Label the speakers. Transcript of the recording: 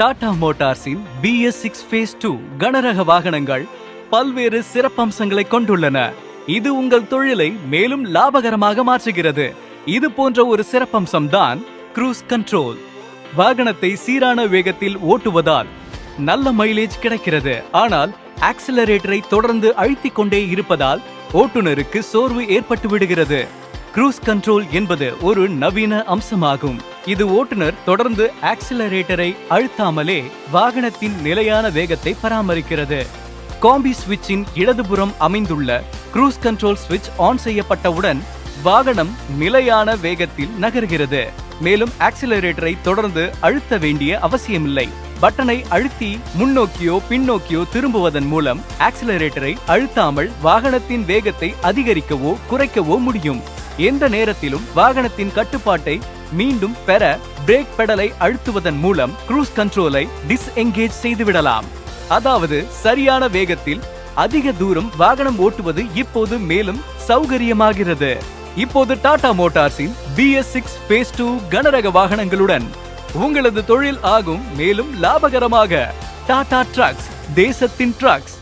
Speaker 1: டாடா மோட்டார்ஸின் BS six phase two கனரக வாகனங்கள் பல்வேறு சிறப்பம்சங்களை கொண்டுள்ளன. இது உங்கள் தொழிலை மேலும் லாபகரமாக மாற்றுகிறது. இது போன்ற ஒரு சிறப்பம்சம் தான் க்ரூஸ் கண்ட்ரோல் வாகனத்தை சீரான வேகத்தில் ஓட்டுவதால் நல்ல மைலேஜ் கிடைக்கிறது. ஆனால் ஆக்சிலரேட்டரை தொடர்ந்து அழுத்திக் கொண்டே இருப்பதால் ஓட்டுநருக்கு சோர்வு ஏற்பட்டு விடுகிறது க்ரூஸ் கண்ட்ரோல் என்பது ஒரு நவீன அம்சமாகும். இது ஓட்டுநர் தொடர்ந்து ஆக்சிலரேட்டரை அழுத்தாமலே வாகனத்தின் நிலையான வேகத்தை பராமரிக்கிறது. காம்பி சுவிட்சின் இடதுபுறம் அமைந்துள்ள க்ரூஸ் கண்ட்ரோல் சுவிட்ச் ஆன் செய்யப்பட்டவுடன் வாகனம் நிலையான வேகத்தில் நகர்கிறது. மேலும் ஆக்சிலரேட்டரை தொடர்ந்து அழுத்த வேண்டிய அவசியமில்லை. பட்டனை அழுத்தி முன்னோக்கியோ பின்னோக்கியோ திரும்புவதன் மூலம் ஆக்சிலரேட்டரை அழுத்தாமல் வாகனத்தின் வேகத்தை அதிகரிக்கவோ குறைக்கவோ முடியும். எந்த நேரத்திலும் வாகனத்தின் கட்டுப்பாட்டை மீண்டும் பெற பிரேக் பெடலை அழுத்துவதன் மூலம் க்ரூஸ் கண்ட்ரோலை டிஸ்எங்கேஜ் செய்துவிடலாம். அதாவது சரியான வேகத்தில் அதிக தூரம் வாகனம் ஓட்டுவது இப்போது மேலும் சௌகரியமாகிறது. இப்போது டாடா மோட்டார்ஸின் பிஎஸ் சிக்ஸ் பேஸ் டூ கனரக வாகனங்களுடன் உங்களது தொழில் ஆகும் மேலும் லாபகரமாக. டாடா ட்ரக்ஸ் தேசத்தின் ட்ரக்ஸ்